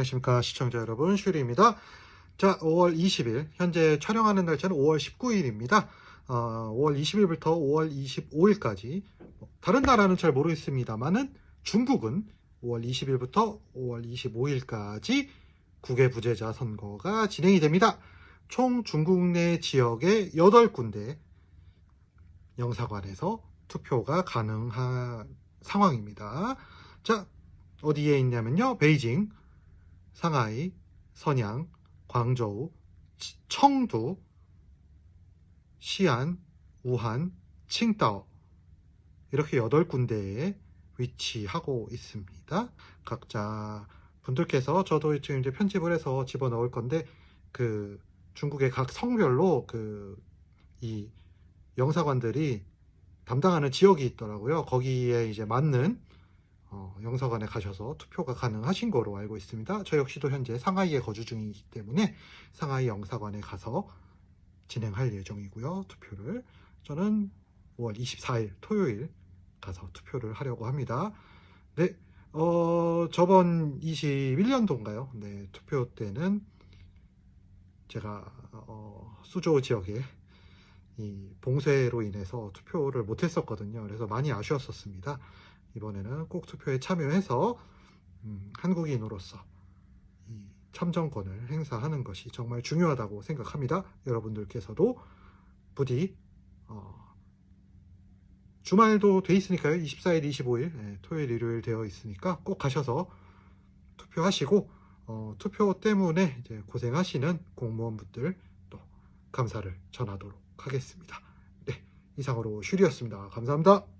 안녕하십니까 시청자 여러분 슈리입니다. 자 5월 20일 현재 촬영하는 날짜는 5월 19일입니다. 어, 5월 20일부터 5월 25일까지 다른 나라는 잘 모르겠습니다만은 중국은 5월 20일부터 5월 25일까지 국외 부재자 선거가 진행이 됩니다. 총 중국 내 지역의 8군데 영사관에서 투표가 가능한 상황입니다. 자, 어디에 있냐면요. 베이징, 상하이, 선양, 광저우, 치- 청두, 시안, 우한, 칭다오 이렇게 8군데에 위치하고 있습니다. 각자 분들께서 저도 지금 이제 편집을 해서 집어넣을 건데 그 중국의 각 성별로 그 이 영사관들이 담당하는 지역이 있더라고요. 거기에 이제 맞는 어, 영사관에 가셔서 투표가 가능하신 거로 알고 있습니다. 저 역시도 현재 상하이에 거주 중이기 때문에 상하이 영사관에 가서 진행할 예정이고요. 투표를 저는 5월 24일 토요일 가서 투표를 하려고 합니다. 네, 어, 저번 21년도인가요? 네, 투표 때는 제가 어, 수조 지역에 이 봉쇄로 인해서 투표를 못했었거든요. 그래서 많이 아쉬웠었습니다. 이번에는 꼭 투표에 참여해서 음, 한국인으로서 이 참정권을 행사하는 것이 정말 중요하다고 생각합니다. 여러분들께서도 부디 어, 주말도 돼 있으니까요. 24일, 25일, 예, 토요일, 일요일 되어 있으니까 꼭 가셔서 투표하시고 어, 투표 때문에 이제 고생하시는 공무원분들 또 감사를 전하도록 하겠습니다. 네, 이상으로 슈리였습니다. 감사합니다.